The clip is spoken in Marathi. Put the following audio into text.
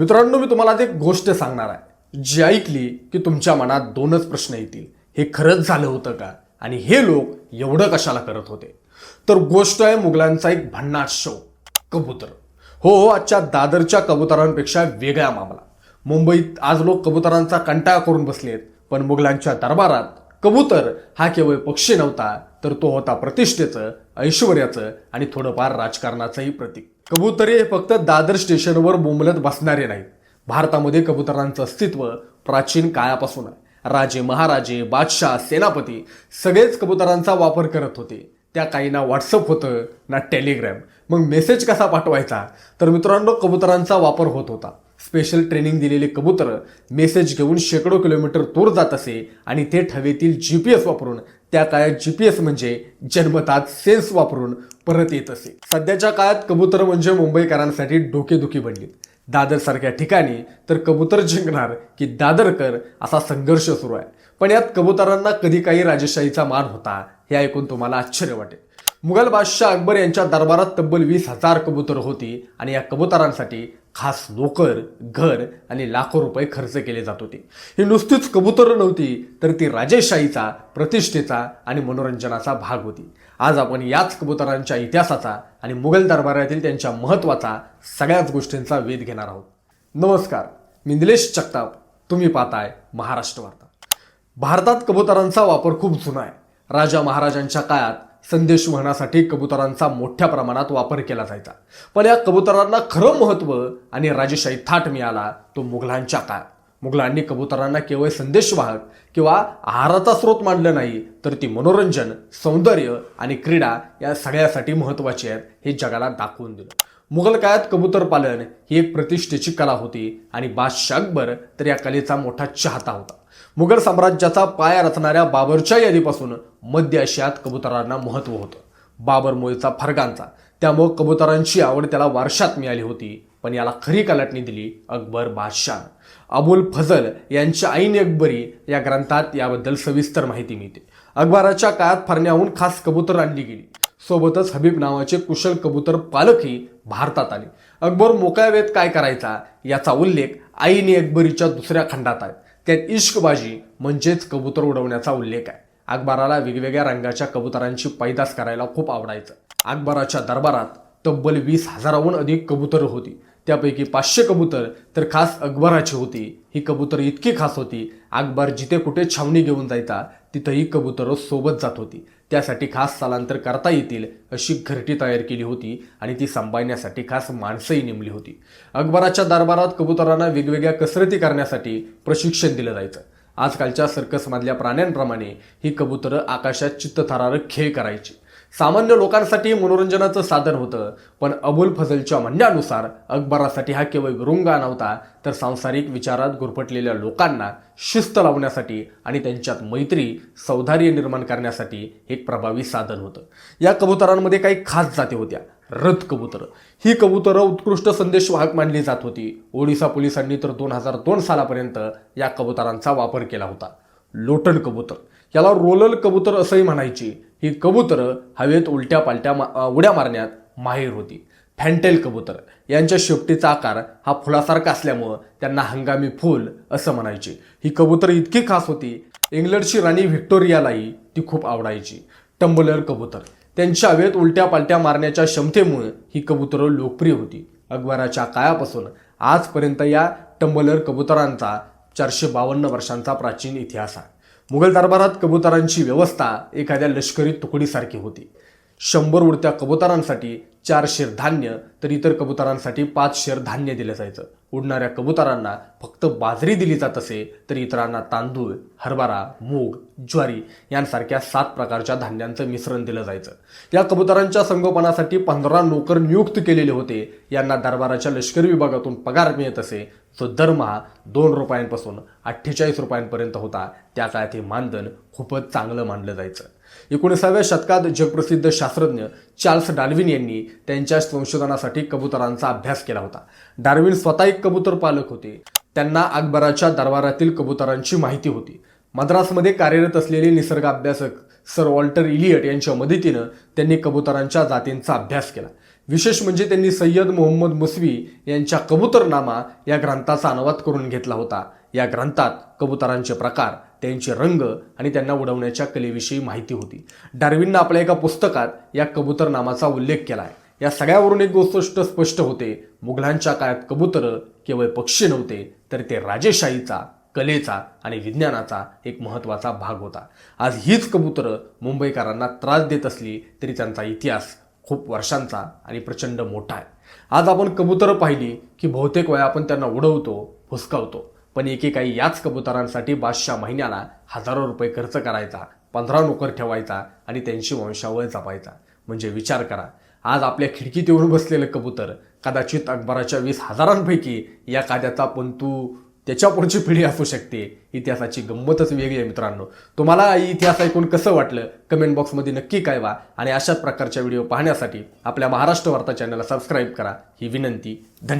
मित्रांनो मी तुम्हाला एक गोष्ट सांगणार आहे. जी ऐकली की तुमच्या मनात दोनच प्रश्न येतील. हे खरंच झालं होतं का? आणि हे लोक एवढं कशाला करत होते? तर गोष्ट आहे मुघलांचा एक भन्नाट शो कबूतर. हो हो आजच्या दादरच्या कबुतरांपेक्षा वेगळा मामला. मुंबईत आज लोक कबुतरांचा कंटाळा करून बसलेत पण मुघलांच्या दरबारात कबूतर हा केवळ पक्षी नव्हता तर तो होता प्रतिष्ठेचं ऐश्वर्याचं आणि थोडंफार राजकारणाचंही प्रतीक. कबुतरी हे फक्त दादर स्टेशनवर बोंबलत बसणारे नाहीत. भारतामध्ये कबुतरांचं अस्तित्व प्राचीन काळापासून आहे. राजे महाराजे बादशाह सेनापती सगळेच कबुतरांचा वापर करत होते. त्या काहींना व्हॉट्सअप होतं ना टेलिग्रॅम. मग मेसेज कसा पाठवायचा? तर मित्रांनो कबुतरांचा वापर होत होता. स्पेशल ट्रेनिंग दिलेले कबूतर मेसेज घेऊन शेकडो किलोमीटर दूर जात असे आणि ते हवेतील जी पी एस वापरून त्या काळात जी पी एस म्हणजे जन्मतात सेन्स वापरून परत येत असे. सध्याच्या काळात कबूतर म्हणजे मुंबईकरांसाठी डोकेदुखी बनली. दादर सारख्या ठिकाणी तर कबूतर जिंकणार की दादरकर असा संघर्ष सुरू आहे. पण यात कबुतरांना कधी काही राजेशाहीचा मान होता हे ऐकून तुम्हाला आश्चर्य वाटेल. मुघल बादशाह अकबर यांच्या दरबारात तब्बल वीस हजार कबूतर होती आणि या कबुतरांसाठी खास नोकर घर आणि लाखो रुपये खर्च केले जात होते. ही नुसतीच कबुतरं नव्हती तर ती राजेशाहीचा प्रतिष्ठेचा आणि मनोरंजनाचा भाग होती. आज आपण याच कबुतरांच्या इतिहासाचा आणि मुघल दरबारातील त्यांच्या महत्त्वाचा सगळ्याच गोष्टींचा वेध घेणार आहोत. नमस्कार मी निलेश जगताप. तुम्ही पाहताय महाराष्ट्र वार्ता. भारतात कबुतरांचा वापर खूप जुना आहे. राजा महाराजांच्या काळात संदेश वहनासाठी कबुतरांचा मोठ्या प्रमाणात वापर केला जायचा. पण या कबुतरांना खरं महत्त्व आणि राजेशाही थाट मिळाला तो मुघलांच्या काळात. मुघलांनी कबुतरांना केवळ संदेशवाहक किंवा आहाराचा स्रोत मानलं नाही तर ती मनोरंजन सौंदर्य आणि क्रीडा या सगळ्यासाठी महत्त्वाची आहेत हे जगाला दाखवून दिलं. मुघल काळात कबूतर पालन ही एक प्रतिष्ठेची कला होती आणि बादशाह अकबर तर या कलेचा मोठा चाहता होता. मुघल साम्राज्याचा पाया रचणाऱ्या बाबरच्या यादीपासून मध्य आशियात कबुतरांना महत्त्व होतं. बाबर मुळचा फरगांचा त्यामुळे कबुतरांची आवड त्याला वारशात मिळाली होती पण याला खरी कलाटणी दिली अकबर बादशाह. अबुल फजल यांच्या आईन अकबरी या ग्रंथात याबद्दल सविस्तर माहिती मिळते. अकबराच्या काळात फरण्याहून खास कबूतर आणली गेली. सोबतच हबीब नावाचे कुशल कबूतर पालकही भारतात आले. अकबर मोकळ्या वेळेत काय करायचा याचा उल्लेख आईने अकबरीच्या दुसऱ्या खंडात आहे. त्यात इश्कबाजी म्हणजेच कबूतर उडवण्याचा उल्लेख आहे. अकबराला वेगवेगळ्या रंगाच्या कबुतरांची पैदास करायला खूप आवडायचं. अकबराच्या दरबारात तब्बल वीस हजाराहून अधिक कबुतर होती. त्यापैकी पाचशे कबूतर तर खास अकबराची होती. ही कबूतर इतकी खास होती अकबर जिथे कुठे छावणी घेऊन जायचा तिथंही कबुतरं सोबत जात होती. त्यासाठी खास स्थलांतर करता येतील अशी घरटी तयार केली होती आणि ती सांभाळण्यासाठी खास माणसंही नेमली होती. अकबराच्या दरबारात कबुतरांना वेगवेगळ्या कसरती करण्यासाठी प्रशिक्षण दिलं जायचं. आजकालच्या सर्कसमधल्या प्राण्यांप्रमाणे ही कबुतरं आकाशात चित्तथरारक खेळ करायची. सामान्य लोकांसाठी मनोरंजनाचं साधन होतं पण अबुल फजलच्या म्हणण्यानुसार अकबरासाठी हा केवळ गुरुंगा नव्हता तर सांसारिक विचारात गुरफटलेल्या लोकांना शिस्त लावण्यासाठी आणि त्यांच्यात मैत्री सौधार्य निर्माण करण्यासाठी एक प्रभावी साधन होतं. या कबुतरांमध्ये काही खास जाती होत्या रथ कबूतर. ही कबुतरं उत्कृष्ट संदेशवाहक मानली जात होती. ओडिसा पोलिसांनी तर दोन हजार दोन सालापर्यंत या कबुतरांचा वापर केला होता. लोटन कबूतर. याला रोलल कबूतर असंही म्हणायची. ही कबुतरं हवेत उलट्या पालट्या मा उड्या मारण्यात माहीर होती. फॅन्टेल कबूतर यांच्या शेपटीचा आकार हा फुलासारखा असल्यामुळं त्यांना हंगामी फूल असं म्हणायचे. ही कबूतर इतकी खास होती इंग्लंडची राणी व्हिक्टोरियालाही ती खूप आवडायची. टंबलर कबूतर. त्यांच्या हवेत उलट्या पालट्या मारण्याच्या क्षमतेमुळे ही कबुतरं लोकप्रिय होती. अकबराच्या काळापासून आजपर्यंत या टंबलर कबुतरांचा चारशे बावन्न वर्षांचा प्राचीन इतिहास आहे. मुघल दरबारात कबुतरांची व्यवस्था एखाद्या लष्करी तुकडीसारखी होती. शंभर उडत्या कबुतरांसाठी चार शेर धान्य तर इतर कबुतरांसाठी पाच शेर धान्य दिलं जायचं. उडणाऱ्या कबुतरांना फक्त बाजरी दिली जात असे तर इतरांना तांदूळ हरभरा मूग ज्वारी यांसारख्या सात प्रकारच्या धान्यांचं मिश्रण दिलं जायचं. या कबुतरांच्या संगोपनासाठी पंधरा नोकर नियुक्त केलेले होते. यांना दरबाराच्या लष्करी विभागातून पगार मिळत असे. जो दरमहा दोन रुपयांपासून अठ्ठेचाळीस रुपयांपर्यंत होता. त्या काळात हे मानधन खूपच चांगलं मानलं जायचं. एकोणीसाव्या शतकात जगप्रसिद्ध शास्त्रज्ञ चार्ल्स डार्विन यांनी त्यांच्या संशोधनासाठी कबुतरांचा अभ्यास केला होता. डार्विन स्वतः एक कबूतर पालक होते. त्यांना अकबराच्या दरबारातील कबुतरांची माहिती होती. मद्रासमध्ये कार्यरत असलेले निसर्ग अभ्यासक सर वॉल्टर इलियट यांच्या मदतीनं त्यांनी कबुतरांच्या जातींचा अभ्यास केला. विशेष म्हणजे त्यांनी सय्यद मोहम्मद मुसवी यांच्या कबूतरनामा या ग्रंथाचा अनुवाद करून घेतला होता. या ग्रंथात कबुतरांचे प्रकार त्यांचे रंग आणि त्यांना उडवण्याच्या कलेविषयी माहिती होती. डार्विननं आपल्या एका पुस्तकात या कबूतर नामाचा उल्लेख केला आहे या सगळ्यावरून एक गोष्ट स्पष्ट होते. मुघलांच्या काळात कबूतर केवळ पक्षी नव्हते तर ते राजेशाहीचा कलेचा आणि विज्ञानाचा एक महत्त्वाचा भाग होता. आज हीच कबूतर मुंबईकरांना त्रास देत असली तरी त्यांचा इतिहास खूप वर्षांचा आणि प्रचंड मोठा आहे. आज आपण कबुतरं पाहिली की बहुतेक वेळा आपण त्यांना उडवतो हुसकावतो. पण एकेकाळी याच कबुतरांसाठी बादशा महिन्याला हजारो रुपये खर्च करायचा पंधरा नोकर ठेवायचा आणि त्यांची वंशावळ जपायचा. म्हणजे विचार करा आज आपल्या खिडकीत येऊन बसलेलं कबूतर कदाचित अकबराच्या वीस हजारांपैकी या काद्याचा पंतू त्याच्या पुढची पिढी असू शकते. इतिहासाची गंमतच वेगळी आहे मित्रांनो. तुम्हाला इतिहास ऐकून कसं वाटलं? कमेंट बॉक्समध्ये नक्की कळवा आणि अशाच प्रकारच्या व्हिडिओ पाहण्यासाठी आपल्या महाराष्ट्र वार्ता चॅनलला सबस्क्राईब करा. ही विनंती. धन्यवाद.